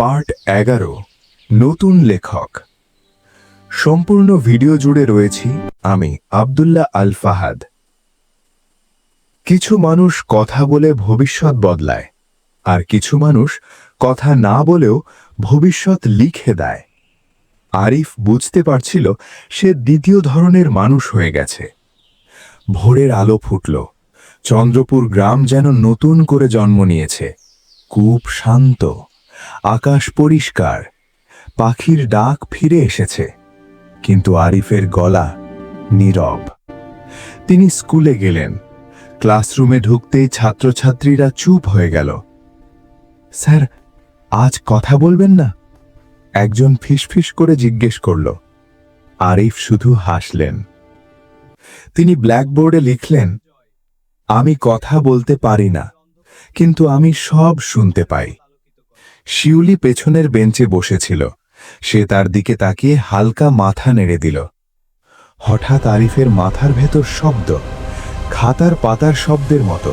Part এগারো, নতুন লেখক। সম্পূর্ণ ভিডিও জুড়ে রয়েছি আমি আব্দুল্লাহ আল ফাহাদ। কিছু মানুষ কথা বলে ভবিষ্যৎ বদলায়, আর কিছু মানুষ কথা না বলেও ভবিষ্যৎ লিখে দেয়। আরিফ বুঝতে পারছিল সে দ্বিতীয় ধরনের মানুষ হয়ে গেছে। ভোরের আলো ফুটল, চন্দ্রপুর গ্রাম যেন নতুন করে জন্ম নিয়েছে কূপ শান্ত। আকাশ পরিষ্কার, পাখির ডাক ফিরে এসেছে, কিন্তু আরিফের গলা নীরব। তিনি স্কুলে গেলেন। ক্লাসরুমে ঢুকতেই ছাত্রছাত্রীরা চুপ হয়ে গেল। স্যার, আজ কথা বলবেন না? একজন ফিসফিস করে জিজ্ঞেস করল। আরিফ শুধু হাসলেন। তিনি ব্ল্যাকবোর্ডে লিখলেন, আমি কথা বলতে পারি না, কিন্তু আমি সব শুনতে পাই। শিউলি পেছনের বেঞ্চে বসেছিল। সে তার দিকে তাকিয়ে হালকা মাথা নেড়ে দিল। হঠাৎ আরিফের মাথার ভেতর শব্দ, খাতার পাতার শব্দের মতো।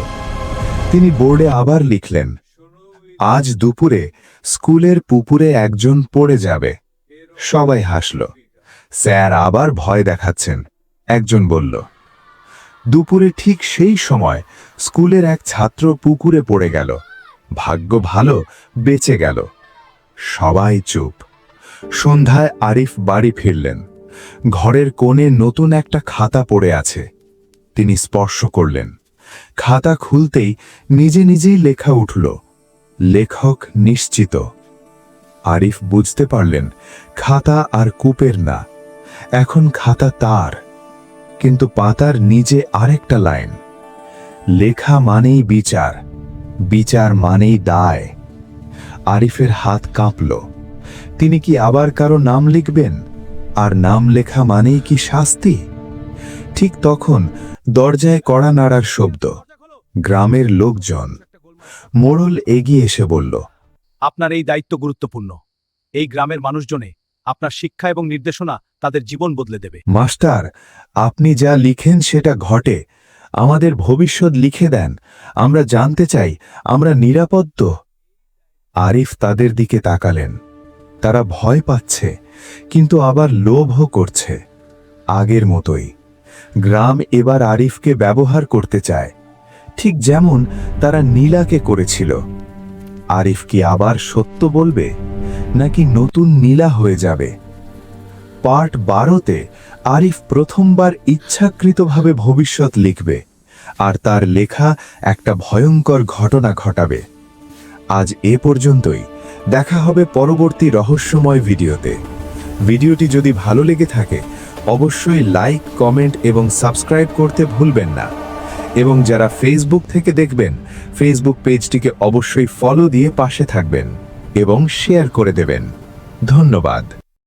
তিনি বোর্ডে আবার লিখলেন, আজ দুপুরে স্কুলের পুকুরে একজন পড়ে যাবে। সবাই হাসল। স্যার আবার ভয় দেখাচ্ছেন। একজন বলল, দুপুরে ঠিক সেই সময় স্কুলের এক ছাত্র পুকুরে পড়ে গেল। ভাগ্য ভালো, বেঁচে গেল। সবাই চুপ। সন্ধ্যায় আরিফ বাড়ি ফিরলেন। ঘরের কোণে নতুন একটা খাতা পড়ে আছে। তিনি স্পর্শ করলেন। খাতা খুলতেই নিজে নিজেই লেখা উঠল। লেখক নিশ্চিত। আরিফ বুঝতে পারলেন, খাতা আর কূপের না। এখন খাতা তার। কিন্তু পাতার নিজে আরেকটা লাইন। লেখা মানেই বিচার। বিচার মানেই দায়। আরিফের হাত কাঁপল। তিনি কি আবার কারও নাম লিখবেন? আর নাম লেখা মানেই কি শাস্তি? ঠিক তখন দরজায় কড়া নাড়ার শব্দ গ্রামের লোকজন। মোড়ল এগিয়ে এসে বলল আপনার এই দায়িত্ব গুরুত্বপূর্ণ। এই গ্রামের মানুষজনে আপনার শিক্ষা এবং নির্দেশনা তাদের জীবন বদলে দেবে। মাস্টার আপনি যা লিখেন সেটা ঘটে। আমাদের ভবিষ্যৎ লিখে দেন। আমরা জানতে চাই, আমরা নিরাপদ তো? আরিফ তাদের দিকে তাকালেন। তারা ভয় পাচ্ছে, কিন্তু আবার লোভও করছে। আগের মতোই। গ্রাম এবার আরিফকে ব্যবহার করতে চায়। ঠিক যেমন তারা নীলাকে করেছিল। আরিফ কি আবার সত্য বলবে? নাকি নতুন নীলা হয়ে যাবে? পার্ট বারোতে আরিফ প্রথমবার ইচ্ছাকৃতভাবে ভবিষ্যৎ লিখবে আর তার লেখা একটা ভয়ঙ্কর ঘটনা ঘটাবে। আজ এ পর্যন্তই। দেখা হবে পরবর্তী রহস্যময় ভিডিওতে। ভিডিওটি যদি ভালো লেগে থাকে, অবশ্যই লাইক, কমেন্ট এবং সাবস্ক্রাইব করতে ভুলবেন না। এবং যারা ফেসবুক থেকে দেখবেন, ফেসবুক পেজটিকে অবশ্যই ফলো দিয়ে পাশে থাকবেন এবং শেয়ার করে দেবেন। ধন্যবাদ।